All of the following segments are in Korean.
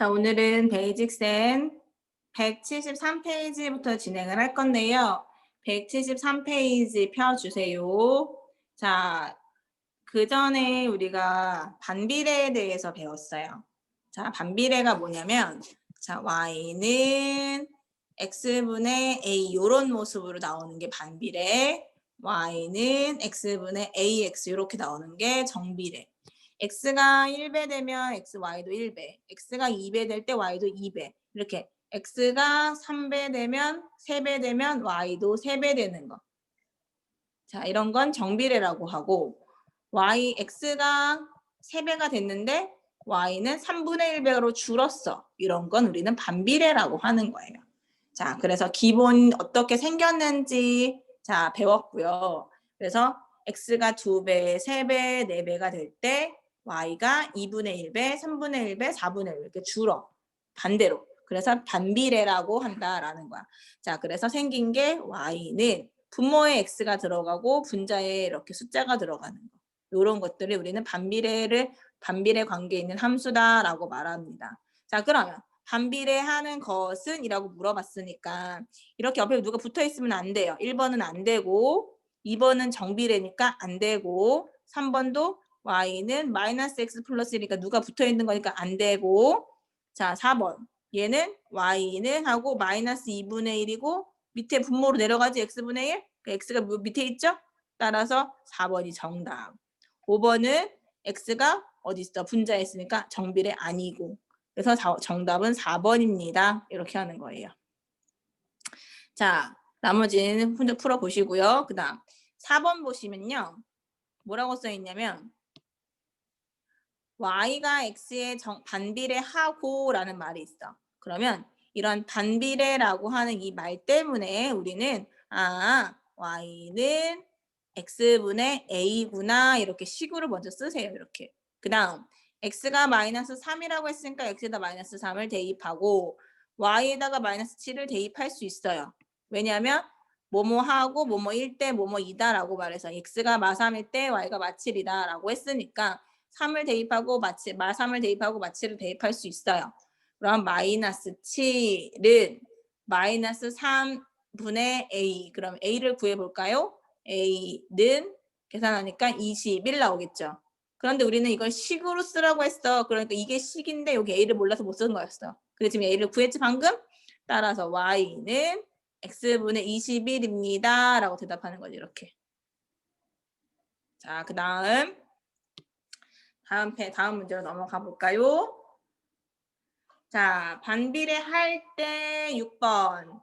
자, 오늘은 베이직 센 173페이지부터 진행을 할 건데요. 173페이지 펴주세요. 자, 그 전에 우리가 반비례에 대해서 배웠어요. 자, 반비례가 뭐냐면, 자, y는 x분의 a 요런 모습으로 나오는 게 반비례, y는 x분의 ax 이렇게 나오는 게 정비례. X가 1배 되면 xy도 1배, x가 2배 될 때 y도 2배. 이렇게 x가 3배 되면 3배 되면 y도 3배 되는 거. 자, 이런 건 정비례라고 하고 y x가 3배가 됐는데 y는 3분의 1배로 줄었어. 이런 건 우리는 반비례라고 하는 거예요. 자, 그래서 기본 어떻게 생겼는지 자, 배웠고요. 그래서 x가 2배, 3배, 4배가 될 때 y가 2분의 1배, 3분의 1배, 4분의 1 이렇게 줄어. 반대로. 그래서 반비례라고 한다라는 거야. 자, 그래서 생긴 게 y는 분모에 x가 들어가고 분자에 이렇게 숫자가 들어가는 거. 이런 것들을 우리는 반비례를 반비례 관계에 있는 함수다라고 말합니다. 자, 그러면 반비례하는 것은 이라고 물어봤으니까 이렇게 옆에 누가 붙어 있으면 안 돼요. 1번은 안 되고 2번은 정비례니까 안 되고 3번도 y는 마이너스 x 플러스 1이니까 누가 붙어 있는 거니까 안 되고 자 4번. 얘는 y는 하고 마이너스 2분의 1이고 밑에 분모로 내려가지 x분의 1그 x가 뭐 밑에 있죠? 따라서 4번이 정답. 5번은 x가 어디 있어? 분자에 있으니까 정비례 아니고. 그래서 자- 정답은 4번입니다. 이렇게 하는 거예요. 자 나머지는 풀어보시고요. 그 다음 4번 보시면요. 뭐라고 써 있냐면 y가 x의 정- 반비례하고라는 말이 있어. 그러면 이런 반비례라고 하는 이 말 때문에 우리는 아 y는 x분의 a구나 이렇게 식으로 먼저 쓰세요. 이렇게. 그 다음 x가 마이너스 3이라고 했으니까 x에다 마이너스 3을 대입하고 y에다가 마이너스 7을 대입할 수 있어요. 왜냐하면 뭐뭐하고 뭐뭐일 때 뭐뭐이다라고 말해서 x가 마 3일 때 y가 마 7이다라고 했으니까 3을 대입하고 마치 마 3을 대입하고 마치를 대입할 수 있어요. 그럼 마이너스 7은 마이너스 3분의 a. 그럼 a를 구해 볼까요? a는 계산하니까 21 나오겠죠. 그런데 우리는 이걸 식으로 쓰라고 했어. 그러니까 이게 식인데 여기 a를 몰라서 못 쓴 거였어. 근데 지금 a를 구했지 방금? 따라서 y는 x분의 21입니다. 라고 대답하는 거지 이렇게. 자, 그 다음 다음 배 다음 문제로 넘어가 볼까요? 자, 반비례 할 때 6번.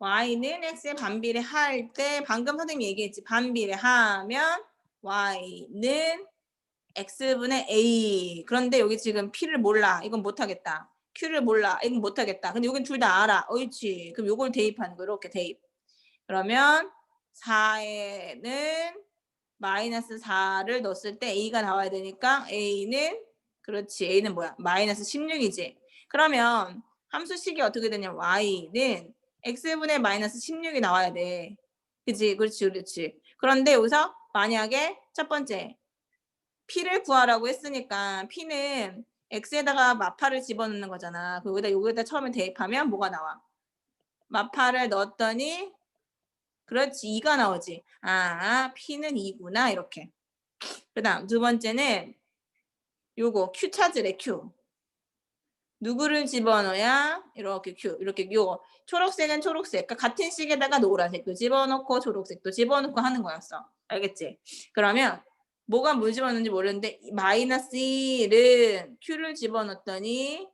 y는 x에 반비례 할 때 방금 선생님이 얘기했지. 반비례 하면 y는 x분의 a. 그런데 여기 지금 p를 몰라. 이건 못 하겠다. q를 몰라. 이건 못 하겠다. 근데 여긴 둘 다 알아. 옳지. 그럼 요걸 대입하는 거 이렇게 대입. 그러면 4에는 마이너스 4를 넣었을 때 a가 나와야 되니까 a는 그렇지 a는 뭐야? 마이너스 16이지. 그러면 함수식이 어떻게 되냐면 y는 x분의 마이너스 16이 나와야 돼. 그지? 그렇지 그렇지. 그런데 여기서 만약에 첫 번째 p를 구하라고 했으니까 p는 x에다가 마파를 집어넣는 거잖아. 그 여기다 여기다 처음에 대입하면 뭐가 나와? 마파를 넣었더니 그렇지. 2가 나오지. 아 P는 2구나. 이렇게. 그 다음 두 번째는 요거 Q 찾으래 Q. 누구를 집어넣어야? 이렇게 Q 이렇게 요거 초록색은 초록색. 그러니까 같은 식에다가 노란색도 집어넣고 초록색도 집어넣고 하는 거였어. 알겠지? 그러면 뭐가 뭘 집어넣는지 모르는데 이 마이너스 1은 Q를 집어넣었더니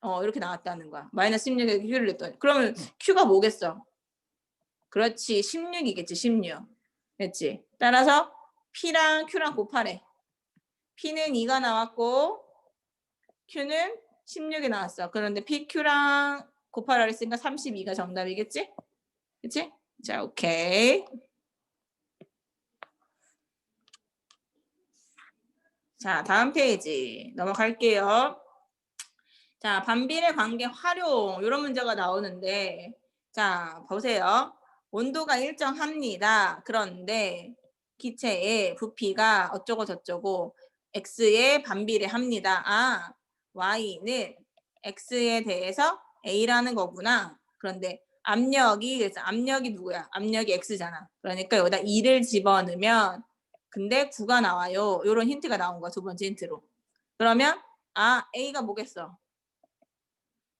어 이렇게 나왔다는 거야. 마이너스 16에 Q를 냈더니. 그러면 Q가 뭐겠어 그렇지. 16이겠지 16 됐지 따라서 P랑 Q랑 곱하래. P는 2가 나왔고 Q는 16이 나왔어. 그런데 PQ랑 곱하라 했으니까 32가 정답이겠지? 그치? 자 오케이. 자 다음 페이지 넘어갈게요. 자 반비례 관계 활용 이런 문제가 나오는데 자 보세요 온도가 일정합니다. 그런데 기체의 부피가 어쩌고 저쩌고 x에 반비례합니다. 아, y는 x에 대해서 a라는 거구나. 그런데 압력이 그래서 압력이 누구야? 압력이 x잖아. 그러니까 여기다 2를 집어넣으면 근데 9가 나와요. 이런 힌트가 나온 거야. 두 번째 힌트로. 그러면 아 a가 뭐겠어?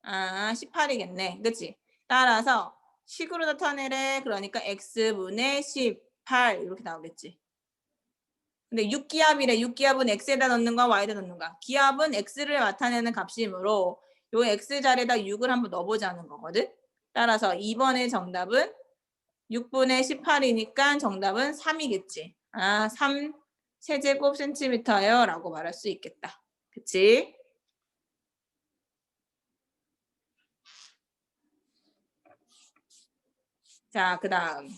아 18이겠네. 그치? 따라서 식으로 나타내래. 그러니까 x분의 18 이렇게 나오겠지. 근데 6기압이래. 6기압은 x에다 넣는 거야, y에다 넣는 거야. 기압은 x를 나타내는 값이므로 요 x 자리에다 6을 한번 넣어보자는 거거든. 따라서 2번의 정답은 6분의 18이니까 정답은 3이겠지. 아, 3 세제곱 센티미터요 라고 말할 수 있겠다. 그치? 자, 그 다음.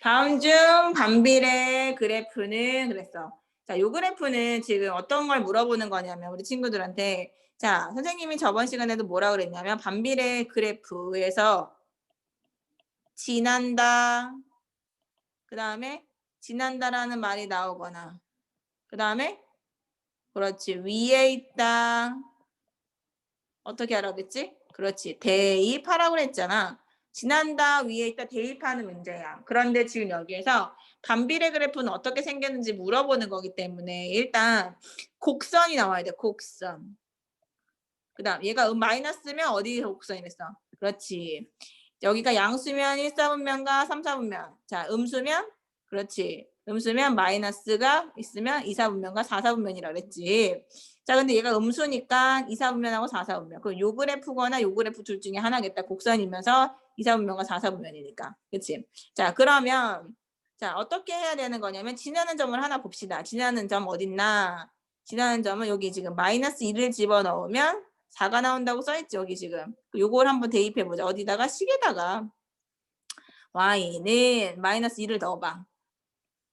다음 중 반비례 그래프는 그랬어. 자, 요 그래프는 지금 어떤 걸 물어보는 거냐면 우리 친구들한테 자, 선생님이 저번 시간에도 뭐라 그랬냐면 반비례 그래프에서 지난다. 그 다음에 지난다라는 말이 나오거나 그 다음에 그렇지 위에 있다. 어떻게 알아겠지? 그렇지 대입하라고 그랬잖아. 지난다 위에 있다 대입하는 문제야. 그런데 지금 여기에서 반비례 그래프는 어떻게 생겼는지 물어보는 거기 때문에 일단 곡선이 나와야 돼. 곡선. 그 다음 얘가 음 마이너스면 어디 곡선이 됐어? 그렇지. 여기가 양수면 1, 4분면과 3, 4분면. 자, 음수면 그렇지. 음수면 마이너스가 있으면 2, 4분면과 4, 4분면이라 그랬지. 자, 근데 얘가 음수니까 2, 4분면하고 4, 4분면. 그럼 요 그래프거나 요 그래프 둘 중에 하나겠다. 곡선이면서 2, 4분면과 4, 4분면이니까. 그치? 자, 그러면 자, 어떻게 해야 되는 거냐면 지나는 점을 하나 봅시다. 지나는 점 어딨나? 지나는 점은 여기 지금 마이너스 1을 집어넣으면 4가 나온다고 써있지 여기 지금. 요걸 한번 대입해보자. 어디다가? 식에다가 y는 마이너스 1을 넣어봐.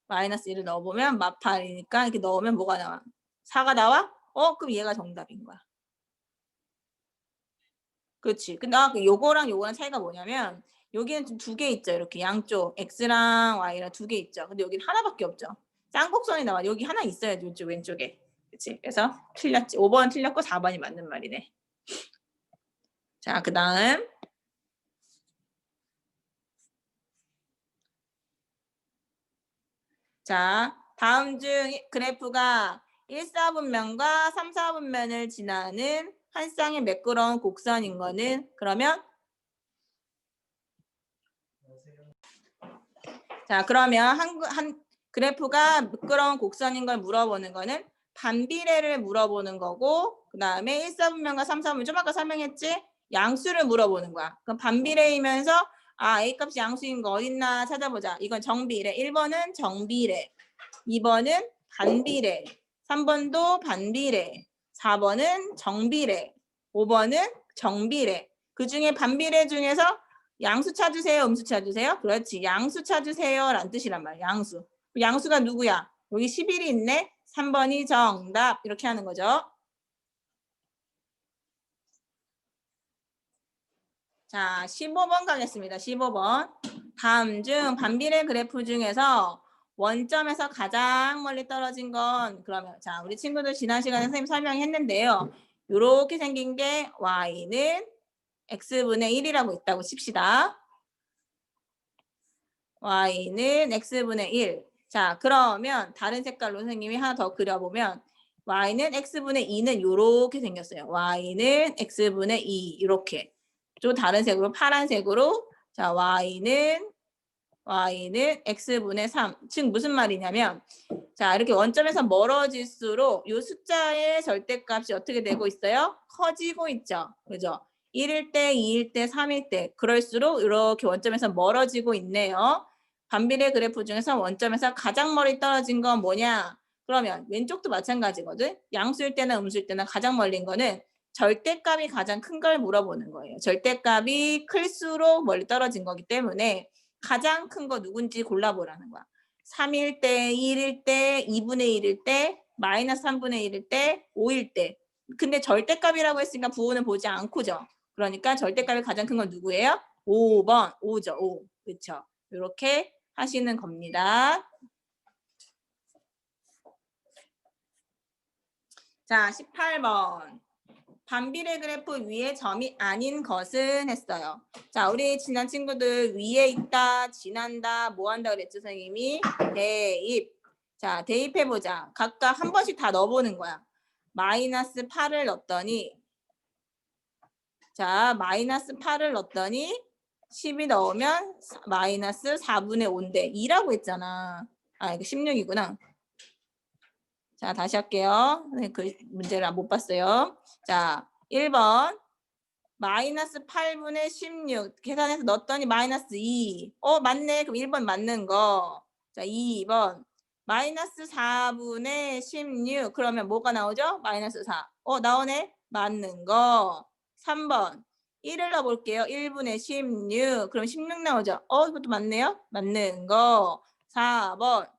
마이너스 1을 넣어보면 마팔이니까 이렇게 넣으면 뭐가 나와? 4가 나와? 어? 그럼 얘가 정답인 거야. 그렇지. 근데 아, 요거랑 요거랑 차이가 뭐냐면 여기는 좀 두 개 있죠. 이렇게 양쪽 x랑 y랑 두 개 있죠. 근데 여기는 하나밖에 없죠. 쌍곡선이 나와. 여기 하나 있어야지 이쪽 왼쪽에. 그치? 그래서 틀렸지. 5번 틀렸고 4번이 맞는 말이네. 자, 그 다음. 자, 다음 중 그래프가 1, 4분면과 3, 4분면을 지나는 한 쌍의 매끄러운 곡선인 거는 그러면 자 그러면 한, 한 그래프가 미끄러운 곡선인 걸 물어보는 거는 반비례를 물어보는 거고 그 다음에 1, 4분면과 3, 4분면 좀 아까 설명했지? 양수를 물어보는 거야. 그럼 반비례이면서 아 A 값이 양수인 거 어딨나 찾아보자. 이건 정비례. 1번은 정비례. 2번은 반비례. 3번도 반비례. 4번은 정비례. 5번은 정비례. 그 중에 반비례 중에서 양수 찾으세요, 음수 찾으세요? 그렇지. 양수 찾으세요. 라는 뜻이란 말이야. 양수. 양수가 누구야? 여기 11이 있네. 3번이 정답. 이렇게 하는 거죠. 자, 15번 가겠습니다. 15번. 다음 중 반비례 그래프 중에서 원점에서 가장 멀리 떨어진 건 그러면 자, 우리 친구들 지난 시간에 선생님 설명했는데요. 이렇게 생긴 게 y는 x분의 1이라고 있다고 칩시다. y는 x분의 1. 자, 그러면 다른 색깔로 선생님이 하나 더 그려보면 y는 x분의 2는 이렇게 생겼어요. y는 x분의 2 이렇게. 좀 다른 색으로 파란색으로 자 y는 y는 x분의 3. 즉 무슨 말이냐면 자 이렇게 원점에서 멀어질수록 이 숫자의 절대값이 어떻게 되고 있어요? 커지고 있죠. 그죠? 1일 때, 2일 때, 3일 때 그럴수록 이렇게 원점에서 멀어지고 있네요. 반비례 그래프 중에서 원점에서 가장 멀리 떨어진 건 뭐냐? 그러면 왼쪽도 마찬가지거든. 양수일 때나 음수일 때나 가장 멀린 거는 절대값이 가장 큰 걸 물어보는 거예요. 절대값이 클수록 멀리 떨어진 거기 때문에 가장 큰 거 누군지 골라보라는 거야. 3일 때, 1일 때, 2분의 1일 때, 마이너스 3분의 1일 때, 5일 때. 근데 절대값이라고 했으니까 부호는 보지 않고죠. 그러니까 절대값이 가장 큰 건 누구예요? 5번, 5죠, 5. 그렇죠. 이렇게 하시는 겁니다. 자, 18번. 반비례 그래프 위에 점이 아닌 것은 했어요. 자, 우리 지난 친구들 위에 있다, 지난다, 뭐 한다 그랬죠, 선생님이? 대입. 자, 대입해보자. 각각 한 번씩 다 넣어보는 거야. 마이너스 8을 넣었더니, 자, 마이너스 8을 넣었더니, 10이 넣으면 사- 마이너스 4분의 5인데 2라고 했잖아. 아, 이거 16이구나. 자, 다시 할게요. 네, 그 문제를 못 봤어요. 자, 1번. 마이너스 8분의 16. 계산해서 넣었더니 마이너스 2. 어, 맞네. 그럼 1번 맞는 거. 자, 2번. 마이너스 4분의 16. 그러면 뭐가 나오죠? 마이너스 4. 어, 나오네. 맞는 거. 3번. 1을 넣어볼게요. 1분의 16. 그럼 16 나오죠? 어, 이것도 맞네요. 맞는 거. 4번.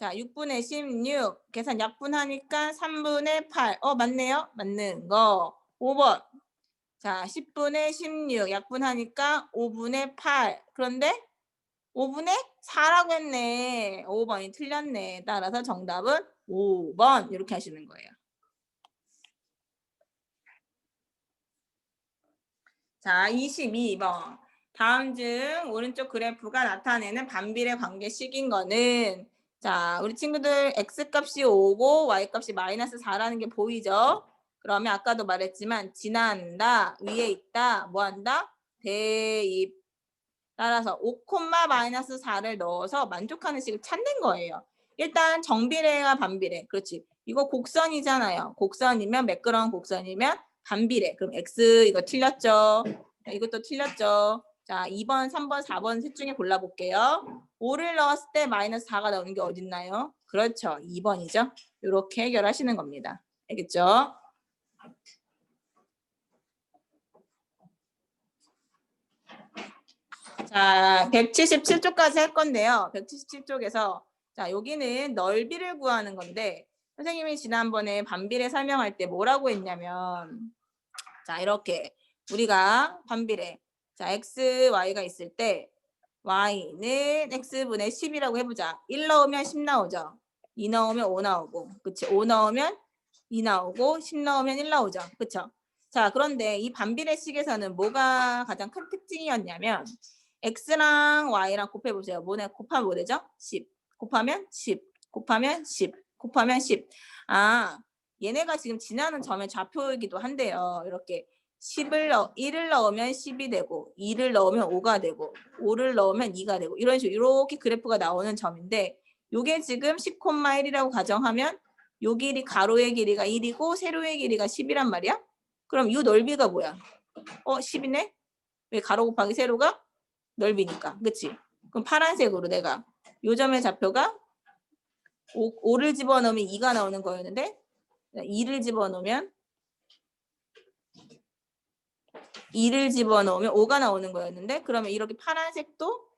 자, 6분의 16. 계산 약분하니까 3분의 8. 어, 맞네요. 맞는 거. 5번. 자, 10분의 16. 약분하니까 5분의 8. 그런데 5분의 4라고 했네. 5번이 틀렸네. 따라서 정답은 5번. 이렇게 하시는 거예요. 자, 22번. 다음 중 오른쪽 그래프가 나타내는 반비례 관계식인 거는 자, 우리 친구들 x값이 5고 y값이 마이너스 4라는 게 보이죠? 그러면 아까도 말했지만 지난다, 위에 있다, 뭐 한다? 대입. 따라서 5, 마이너스 4를 넣어서 만족하는 식을 찾는 거예요. 일단 정비례와 반비례. 그렇지. 이거 곡선이잖아요. 곡선이면 매끄러운 곡선이면 반비례. 그럼 x 이거 틀렸죠? 자, 이것도 틀렸죠? 자, 2번, 3번, 4번 셋 중에 골라볼게요. 5를 넣었을 때 마이너스 4가 나오는 게 어딨나요? 그렇죠. 2번이죠. 이렇게 해결하시는 겁니다. 알겠죠? 자, 177쪽까지 할 건데요. 177쪽에서 자, 여기는 넓이를 구하는 건데 선생님이 지난번에 반비례 설명할 때 뭐라고 했냐면 자, 이렇게 우리가 반비례 자, x, y가 있을 때 y는 x분의 10이라고 해보자. 1 넣으면 10 나오죠. 2 넣으면 5 나오고 그치? 5 넣으면 2 나오고 10 넣으면 1 나오죠. 그쵸? 자, 그런데 이 반비례식에서는 뭐가 가장 큰 특징이었냐면 x랑 y랑 곱해보세요. 뭐네 곱하면 뭐 되죠? 10. 곱하면 10. 곱하면 10. 곱하면 10. 아, 얘네가 지금 지나는 점의 좌표이기도 한데요. 이렇게 10을 넣, 1을 넣으면 10이 되고 2를 넣으면 5가 되고 5를 넣으면 2가 되고 이런 식으로 이렇게 그래프가 나오는 점인데 요게 지금 10,1이라고 가정하면 요 길이 가로의 길이가 1이고 세로의 길이가 10이란 말이야? 그럼 요 넓이가 뭐야? 어, 10이네? 왜 가로 곱하기 세로가? 넓이니까. 그치? 그럼 파란색으로 내가 요 점의 좌표가 5, 5를 집어넣으면 2가 나오는 거였는데 2를 집어넣으면 2를 집어넣으면 5가 나오는 거였는데 그러면 이렇게 파란색도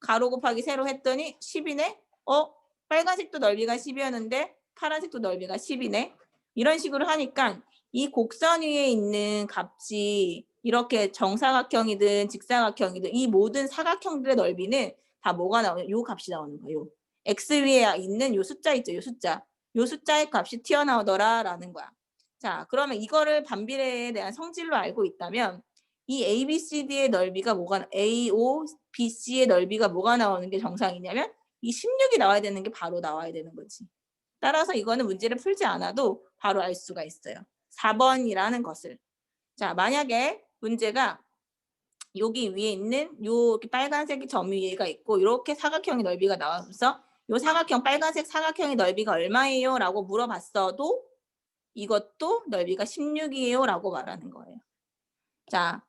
가로 곱하기 세로 했더니 10이네? 어? 빨간색도 넓이가 10이었는데 파란색도 넓이가 10이네? 이런 식으로 하니까 이 곡선 위에 있는 값이 이렇게 정사각형이든 직사각형이든 이 모든 사각형들의 넓이는 다 뭐가 나오냐? 요 값이 나오는 거예요. x 위에 있는 요 숫자 있죠? 요 숫자. 요 숫자의 값이 튀어나오더라라는 거야. 자, 그러면 이거를 반비례에 대한 성질로 알고 있다면 이 A, B, C, D의 넓이가 뭐가 나- A, O, B, C의 넓이가 뭐가 나오는 게 정상이냐면 이 16이 나와야 되는 게 바로 나와야 되는 거지. 따라서 이거는 문제를 풀지 않아도 바로 알 수가 있어요. 4번이라는 것을. 자, 만약에 문제가 여기 위에 있는 요 빨간색이 점 위에가 있고 이렇게 사각형의 넓이가 나와서 요 사각형 빨간색 사각형의 넓이가 얼마예요? 라고 물어봤어도 이것도 넓이가 16이에요 라고 말하는 거예요. 자,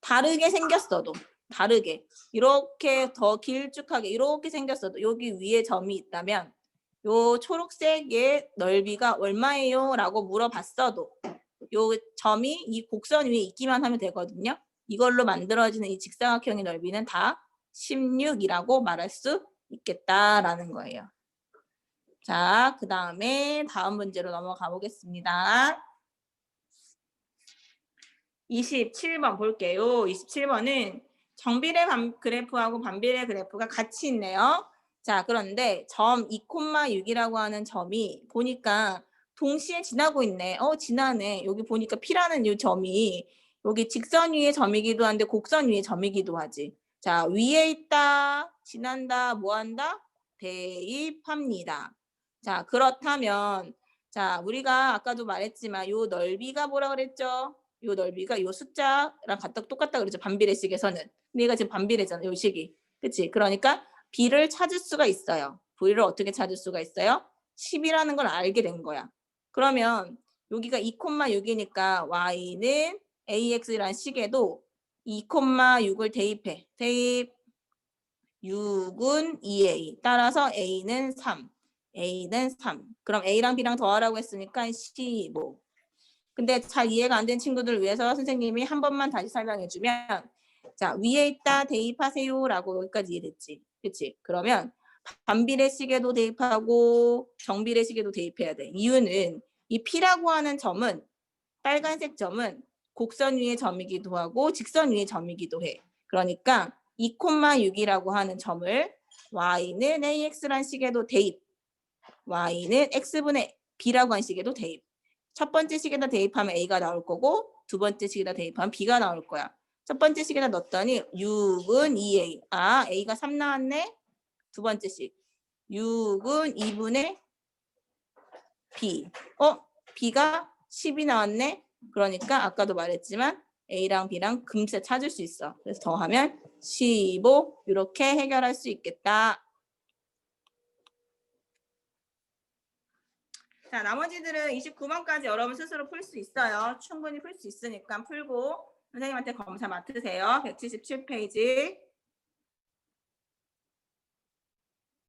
다르게 생겼어도 다르게 이렇게 더 길쭉하게 이렇게 생겼어도 여기 위에 점이 있다면 요 초록색의 넓이가 얼마예요? 라고 물어봤어도 요 점이 이 곡선 위에 있기만 하면 되거든요. 이걸로 만들어지는 이 직사각형의 넓이는 다 16이라고 말할 수 있겠다라는 거예요. 자, 그 다음에 다음 문제로 넘어가 보겠습니다. 27번 볼게요. 27번은 정비례 반- 그래프하고 반비례 그래프가 같이 있네요. 자, 그런데 점 2,6이라고 하는 점이 보니까 동시에 지나고 있네. 어, 지나네. 여기 보니까 P라는 이 점이 여기 직선 위의 점이기도 한데 곡선 위의 점이기도 하지. 자, 위에 있다, 지난다, 뭐 한다? 대입합니다. 자, 그렇다면 자, 우리가 아까도 말했지만 요 넓이가 뭐라 그랬죠? 요 넓이가 요 숫자랑 같다 똑같다 그랬죠. 반비례식에서는. 얘가 지금 반비례잖아. 요 식이. 그치? 그러니까 B를 찾을 수가 있어요. V를 어떻게 찾을 수가 있어요? 10이라는 걸 알게 된 거야. 그러면 여기가 2,6이니까 y는 ax라는 식에도 2,6을 대입해. 대입 6은 2a. 따라서 a는 3. A는 3. 그럼 a랑 b랑 더하라고 했으니까 15. 근데 잘 이해가 안 된 친구들을 위해서 선생님이 한 번만 다시 설명해 주면 자, 위에 있다 대입하세요 라고 여기까지 이해됐지. 그치? 그러면 반비례식에도 대입하고 정비례식에도 대입해야 돼. 이유는 이 P라고 하는 점은 빨간색 점은 곡선 위의 점이기도 하고 직선 위의 점이기도 해. 그러니까 2,6이라고 하는 점을 y는 ax란 식에도 대입, y는 x분의 b라고 하는 식에도 대입. 첫 번째 식에다 대입하면 a가 나올 거고 두 번째 식에다 대입하면 b가 나올 거야. 첫 번째 식에다 넣었더니 6은 2a. 아, a가 3 나왔네. 두 번째 식. 6은 2분의 b. 어? b가 10이 나왔네. 그러니까 아까도 말했지만 a랑 b랑 금세 찾을 수 있어. 그래서 더하면 15 이렇게 해결할 수 있겠다. 자, 나머지들은 29번까지 여러분 스스로 풀 수 있어요. 충분히 풀 수 있으니까 풀고 선생님한테 검사 맡으세요. 177페이지.